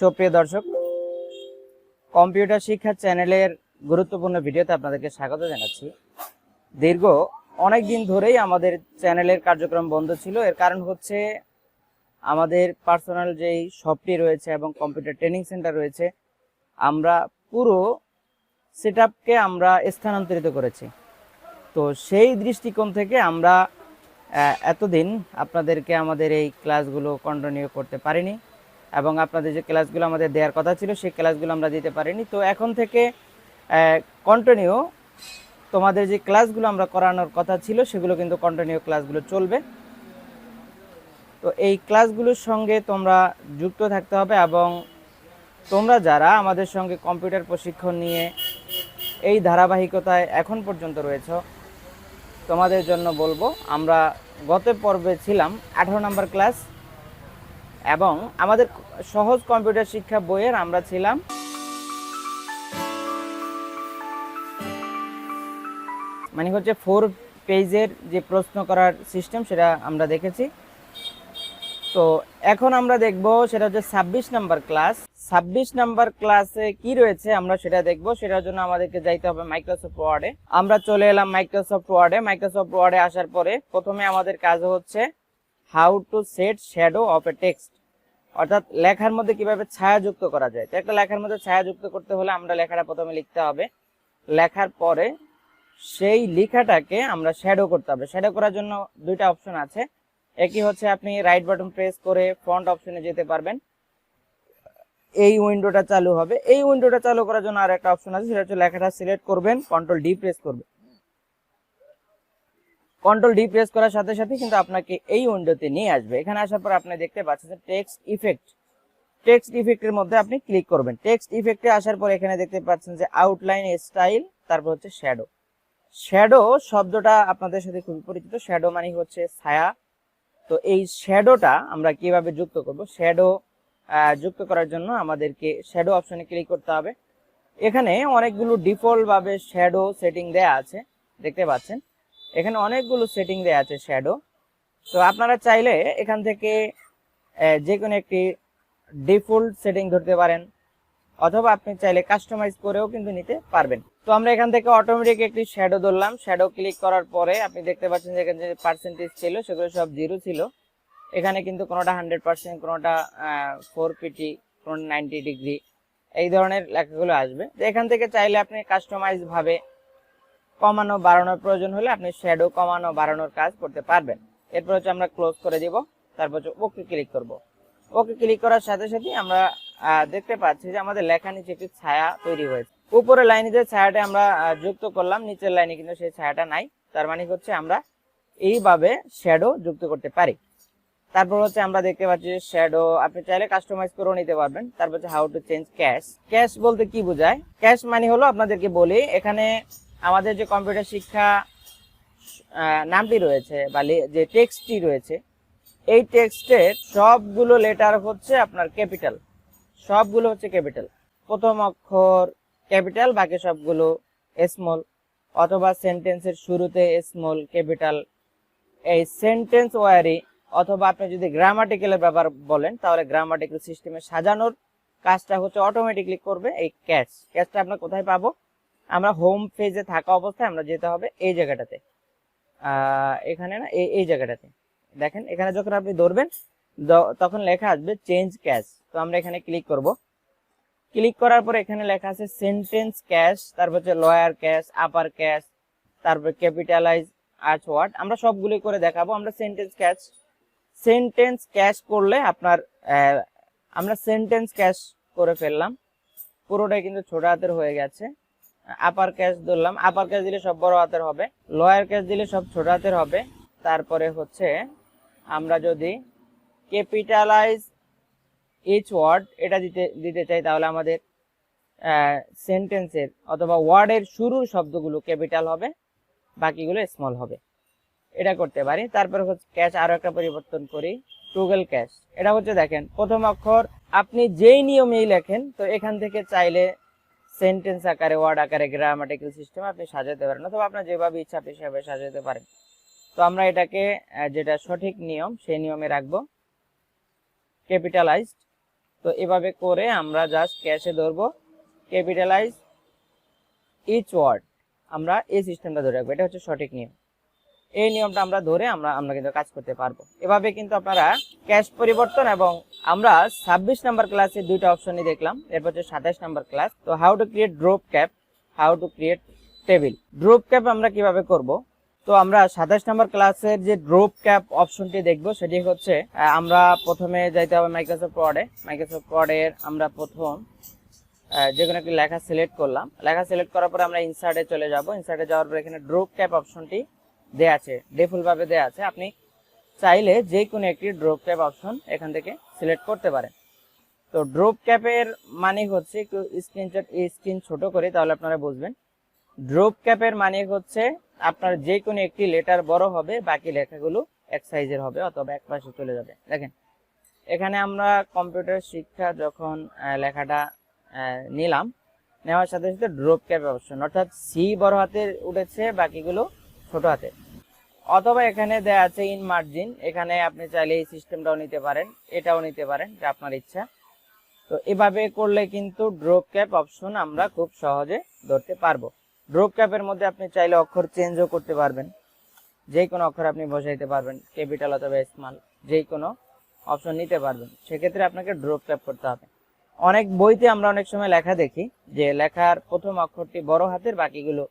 সুপ্রিয় দর্শক, কম্পিউটার শিক্ষা চ্যানেলের গুরুত্বপূর্ণ ভিডিওতে আপনাদেরকে স্বাগত জানাচ্ছি। দীর্ঘ অনেক দিন ধরেই আমাদের চ্যানেলের কার্যক্রম বন্ধ ছিল। এর কারণ হচ্ছে আমাদের পার্সোনাল যেই শপটি রয়েছে এবং কম্পিউটার ট্রেনিং সেন্টার রয়েছে, আমরা পুরো সেট আমরা স্থানান্তরিত করেছি। তো সেই দৃষ্টিকোণ থেকে আমরা এতদিন আপনাদেরকে আমাদের এই ক্লাসগুলো কন্টিনিউ করতে পারিনি। এবং আপনাদের যে ক্লাসগুলো আমাদের দেওয়ার কথা ছিল, সেই ক্লাসগুলো আমরা দিতে পারিনি। তো এখন থেকে কন্টিনিউ তোমাদের যে ক্লাসগুলো আমরা করানোর কথা ছিল, সেগুলো কিন্তু কন্টিনিউ ক্লাসগুলো চলবে। তো এই ক্লাসগুলোর সঙ্গে তোমরা যুক্ত থাকতে হবে এবং তোমরা যারা আমাদের সঙ্গে কম্পিউটার প্রশিক্ষণ নিয়ে এই ধারাবাহিকতায় এখন পর্যন্ত রয়েছে, তোমাদের জন্য বলব, আমরা গত পর্বে ছিলাম আঠারো নম্বর ক্লাস। এবং আমাদের সহজ কম্পিউটার শিক্ষা বইয়ের আমরা ছিলাম মানে হচ্ছে ফোর পেজের যে প্রশ্ন করার সিস্টেম, সেটা আমরা দেখেছি। তো এখন আমরা দেখব, সেটা হচ্ছে ছাব্বিশ নাম্বার ক্লাস। ছাব্বিশ নাম্বার ক্লাসে কি রয়েছে আমরা সেটা দেখব। সেটার জন্য আমাদেরকে যাইতে হবে মাইক্রোসফট ওয়ার্ডে আমরা চলে এলাম মাইক্রোসফট ওয়ার্ডে মাইক্রোসফট ওয়ার্ডে আসার পরে প্রথমে আমাদের কাজ হচ্ছে how to set shadow of a text. অর্থাৎ লেখার মধ্যে কীভাবে ছায়া যুক্ত করা যায়? তো একটা লেখার মধ্যে ছায়া যুক্ত করতে হলে আমরা লেখাটা প্রথমে লিখতে হবে। লেখার পরে সেই লেখাটাকে আমরা শ্যাডো করতে হবে। শ্যাডো করার জন্য দুইটা অপশন আছে। একই হচ্ছে আপনি রাইট বাটন প্রেস করে ফন্ট অপশনে যেতে পারবেন। এই উইন্ডোটা চালু হবে। এই উইন্ডোটা চালু করার জন্য আর একটা অপশন আছে, সেটা হচ্ছে লেখাটা সিলেক্ট করবেন, কন্ট্রোল ডি প্রেস করবেন। কন্ট্রোল ডি প্রেস করার সাথে সাথে কিন্তু আপনাকে এই উইন্ডোতে নিয়ে আসবে। এখানে আসার পর আপনি দেখতে পাচ্ছেন টেক্সট ইফেক্ট টেক্সট ইফেক্টের মধ্যে আপনি ক্লিক করবেন। টেক্সট ইফেক্টে আসার পর এখানে দেখতে পাচ্ছেন যে আউটলাইন স্টাইল তারপর হচ্ছে শ্যাডো শ্যাডো শব্দটা আপনাদের সাথে খুবই পরিচিত। শ্যাডো মানে হচ্ছে ছায়া। তো এই শ্যাডোটা আমরা কীভাবে যুক্ত করব? শ্যাডো যুক্ত করার জন্য আমাদেরকে শ্যাডো অপশনে ক্লিক করতে হবে। এখানে অনেকগুলো ডিফল্ট ভাবে শ্যাডো সেটিং দেয়া আছে। দেখতে পাচ্ছেন? এখানে অনেকগুলো সেটিং দেওয়া আছে শ্যাডো তো আপনারা চাইলে এখান থেকে যে কোনো একটি ডিফল্ট সেটিং ধরতে পারেন, অথবা আপনি চাইলে কাস্টমাইজ করেও কিন্তু নিতে পারবেন। তো আমরা এখান থেকে অটোমেটিক একটি শ্যাডো ধরলাম। শ্যাডো ক্লিক করার পরে আপনি দেখতে পাচ্ছেন যে এখানে যে পার্সেন্টেজ ছিল, সেগুলো সব জিরো ছিল। এখানে কিন্তু কোনোটা হান্ড্রেড পার্সেন্ট কোনোটা ফোর পিটি কোনোটা নাইনটি ডিগ্রি এই ধরনের লেখাগুলো আসবে। এখান থেকে চাইলে আপনি কাস্টমাইজ ভাবে কমানো, বাড়ানোর প্রয়োজন হলে আপনি শ্যাডো কমানো, বাড়ানোর কাজ করতে পারবেন। এরপর হচ্ছে আমরা ক্লোজ করে দিব, তারপর হচ্ছে ওকে ক্লিক করব। ওকে ক্লিক করার সাথে সাথে আমরা দেখতে পাচ্ছি যে আমাদের লেখা নিচে একটি ছায়া তৈরি হয়েছে। উপরের লাইনে যে ছায়াটা আমরা যুক্ত করলাম, নিচের লাইনে কিন্তু সেই ছায়াটা নাই। তার মানে হচ্ছে আমরা এইভাবে শ্যাডো যুক্ত করতে পারি। তারপর হচ্ছে আমরা দেখতে পাচ্ছি শ্যাডো আপনি চাইলে কাস্টমাইজ করেও নিতে পারবেন। তারপর হচ্ছে how to change case case বলতে কি বোঝায়? ক্যাশ মানে হলো আপনাদেরকে বলি, এখানে আমাদের যে কম্পিউটার শিক্ষা নামটি রয়েছে বা যে টেক্সটটি রয়েছে, এই টেক্সটের সবগুলো লেটার হচ্ছে আপনার ক্যাপিটাল। সবগুলো হচ্ছে ক্যাপিটাল। প্রথম অক্ষর ক্যাপিটাল, বাকি সবগুলো স্মল অথবা সেন্টেন্সের শুরুতে স্মল ক্যাপিটাল এই সেন্টেন্স ওয়ারি অথবা আপনি যদি গ্রামাটিক্যালের ব্যাপার বলেন, তাহলে গ্রামাটিক্যাল সিস্টেমে সাজানোর কাজটা হচ্ছে অটোমেটিকলি করবে এই ক্যাশ ক্যাশটা আমরা কোথায় পাবো? আমরা হোম পেজে থাকা অবস্থায় আমরা যেতে হবে এই জায়গাটাতে। এখানে না এই জায়গাটাতে। দেখেন, এখানে যখন আপনি ধরবেন তখন লেখা আসবে চেঞ্জ ক্যাশ তো আমরা এখানে ক্লিক করব। ক্লিক করার পর এখানে লেখা আছে সেন্টেন্স ক্যাশ তারপর হচ্ছে লয়ার ক্যাশ আপার ক্যাশ তারপর ক্যাপিটালাইজ আর্চ ওয়ার্ড আমরা সবগুলি করে দেখাবো, আমরা সেন্টেন্স ক্যাশ সেন্টেন্স ক্যাশ করলে আপনার আমরা সেন্টেন্স ক্যাশ করে ফেললাম। পুরোটাই কিন্তু ছোট হাতের হয়ে গেছে। আপার ক্যাশ ধরলাম। আপার ক্যাশ দিলে সব বড় হাতের হবে। লোয়ার ক্যাশ দিলে সব ছোট হাতের হবে। তারপরে হচ্ছে আমরা যদি ক্যাপিটালাইজ এইচ ওয়ার্ড এটা দিতে দিতে চাই, তাহলে আমাদের সেন্টেন্সের অথবা ওয়ার্ডের শুরুর শব্দগুলো ক্যাপিটাল হবে, বাকিগুলো স্মল হবে। এটা করতে পারি। তারপর হচ্ছে ক্যাশ আরও একটা পরিবর্তন করি। টুগল ক্যাশ এটা হচ্ছে দেখেন, প্রথম অক্ষর আপনি যেই নিয়মেই লেখেন, তো এখান থেকে চাইলে সেন্টেন্স আকারে ওয়ার্ড আকারে গ্রামাটিক্যাল সিস্টেম আপনি সাজাতে পারেন, অথবা আপনার যেভাবে ইচ্ছা আপনি সেভাবে সাজাতে পারেন। তো আমরা এটাকে যেটা সঠিক নিয়ম, সেই নিয়মে রাখব। ক্যাপিটালাইজড তো এভাবে করে আমরা জাস্ট ক্যাশে ধরবো। ক্যাপিটালাইজ ইচ ওয়ার্ড আমরা এই সিস্টেমটা ধরে রাখব। এটা হচ্ছে সঠিক নিয়ম। এই নিয়মটা আমরা ধরে আমরা আমরা কিন্তু কাজ করতে পারব। এভাবে কিন্তু আপনারা ক্যাশ পরিবর্তন এবং আমরা ছাব্বিশ নাম্বার ক্লাসে দুইটা অপশনই দেখলাম। এরপর হচ্ছে সাতাশ নাম্বার ক্লাস। তো how to create drop cap how to create table drop cap আমরা কীভাবে করব? তো আমরা সাতাশ নাম্বার ক্লাসের যে ড্রপ ক্যাপ অপশনটি দেখব, সেটি হচ্ছে আমরা প্রথমে যাইতে হবে মাইক্রোসফট ওয়ার্ডে মাইক্রোসফট ওয়ার্ডের আমরা প্রথম যে কোনো একটি লেখা সিলেক্ট করলাম। লেখা সিলেক্ট করার পরে আমরা ইনসার্টে চলে যাব। ইনসার্টে যাওয়ার পর এখানে ড্রপ ক্যাপ অপশনটি দেয়া আছে ডিফল্ট ভাবে দেয়া আছে, আপনি চাইলে যে কোনো একটি ড্রপ ক্যাপ অপশন এখান থেকে সিলেক্ট করতে পারেন। তো ড্রপ ক্যাপের মানে হচ্ছে একটু স্ক্রিনশট স্ক্রিন ছোট করে তাহলে আপনারা বুঝবেন। ড্রপ ক্যাপের মানে হচ্ছে আপনার যে কোনো একটি লেটার বড় হবে, বাকি লেখাগুলো এক সাইজের হবে অথবা এক পাশে চলে যাবে। দেখেন, এখানে আমরা কম্পিউটার শিক্ষা যখন লেখাটা নিলাম, নেওয়ার সাথে সাথে ড্রপ ক্যাপ অপশন অর্থাৎ সি বড় হাতের উঠেছে, বাকিগুলো ছোট হাতে। অথবা এখানে দেয়া আছে ইন মার্জিন এখানে আপনি চাইলে এই সিস্টেমটাও নিতে পারেন, এটাও নিতে পারেন এটা আপনার ইচ্ছা। তো এভাবে করলে কিন্তু ড্রপ ক্যাপ অপশন আমরা খুব সহজে ধরতে পারব। ড্রপ ক্যাপের মধ্যে আপনি চাইলে অক্ষর চেঞ্জও করতে পারবেন। যে কোনো অক্ষর আপনি বসাইতে পারবেন ক্যাপিটাল অথবা স্মল যে কোনো অপশন নিতে পারবেন। সেক্ষেত্রে আপনাকে ড্রপ ক্যাপ করতে হবে। অনেক বইতে আমরা অনেক সময় লেখা দেখি যে লেখার প্রথম অক্ষরটি বড় হাতের, বাকিগুলো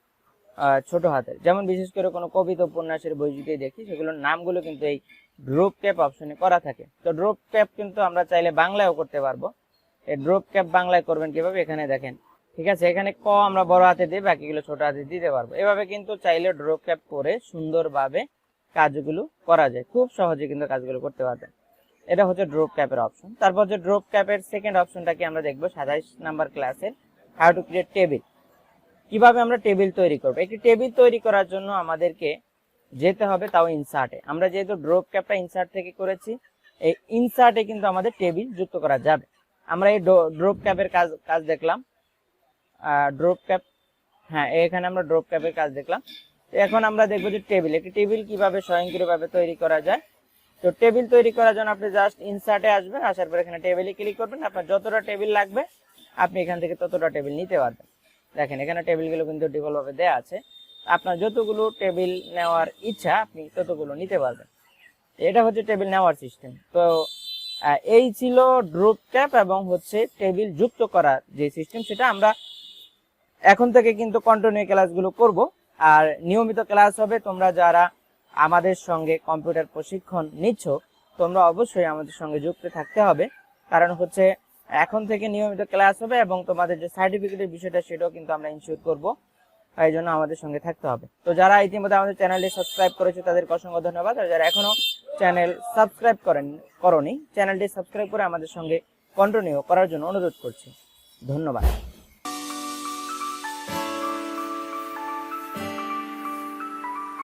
ছোট হাতের। যেমন বিশেষ করে কোনো কবিতা উপন্যাসের বই যদি দেখি, সেগুলোর নামগুলো কিন্তু এই ড্রপ ক্যাপ অপশনে করা থাকে। তো ড্রপ ক্যাপ কিন্তু আমরা চাইলে বাংলায়ও করতে পারব। এই ড্রপ ক্যাপ বাংলায় করবেন কীভাবে? এখানে দেখেন। ঠিক আছে, এখানে ক আমরা বড় হাতে দিই, বাকিগুলো ছোট হাতে দিতে পারব। এভাবে কিন্তু চাইলে ড্রপ ক্যাপ করে সুন্দরভাবে কাজগুলো করা যায়। খুব সহজে কিন্তু কাজগুলো করতে পারবেন। এটা হচ্ছে ড্রপ ক্যাপের অপশন তারপর যে ড্রপ ক্যাপের সেকেন্ড অপশনটাকে আমরা দেখব, সাতাইশ নাম্বার ক্লাসের হাউ টু ক্রিয়েট টেবিল কীভাবে আমরা টেবিল তৈরি করব? একটি টেবিল তৈরি করার জন্য আমাদেরকে যেতে হবে তাও ইনসার্টে আমরা যেহেতু ড্রপ ক্যাপটা ইনসার্ট থেকে করেছি, এই ইনসার্টে কিন্তু আমাদের টেবিল যুক্ত করা যাবে। আমরা এই ড্রপ ক্যাপের কাজ কাজ দেখলাম। ড্রপ ক্যাপ হ্যাঁ এখানে আমরা ড্রপ ক্যাপের কাজ দেখলাম। এখন আমরা দেখব যে টেবিল, একটি টেবিল কীভাবে স্বয়ংক্রিয়ভাবে তৈরি করা যায়। তো টেবিল তৈরি করার জন্য আপনি জাস্ট ইনসার্টে আসবেন, আসার পর এখানে টেবিলে ক্লিক করবেন। আপনার যতটা টেবিল লাগবে, আপনি এখান থেকে ততটা টেবিল নিতে পারবেন। দেখেন, এখানে টেবিলগুলো কিন্তু ডিফল্ট ভাবে দেওয়া আছে। আপনার যতগুলো টেবিল নেওয়ার ইচ্ছা, আপনি ততগুলো নিতে পারবেন। এটা হচ্ছে টেবিল নেওয়ার সিস্টেম তো এই ছিল ড্রুপ ক্যাপ এবং হচ্ছে টেবিল যুক্ত করার যে সিস্টেম সেটা আমরা এখন থেকে কিন্তু কন্টিনিউ ক্লাসগুলো করব। আর নিয়মিত ক্লাস হবে, তোমরা যারা আমাদের সঙ্গে কম্পিউটার প্রশিক্ষণ নিচ্ছ, তোমরা অবশ্যই আমাদের সঙ্গে যুক্ত থাকতে হবে। কারণ হচ্ছে এখন থেকে নিয়মিত ক্লাস হবে এবং তোমাদের যে সার্টিফিকেটের বিষয়টা সেটাও কিন্তু আমরা ইনশিওর করব। এই জন্য আমাদের সঙ্গে থাকতে হবে। তো যারা ইতিমধ্যে আমাদের চ্যানেলটি সাবস্ক্রাইব করেছে, তাদেরকে অসংখ্য ধন্যবাদ। আর যারা এখনও চ্যানেল সাবস্ক্রাইব করেন, করনি চ্যানেলটি সাবস্ক্রাইব করে আমাদের সঙ্গে কন্টিনিউ করার জন্য অনুরোধ করছি। ধন্যবাদ।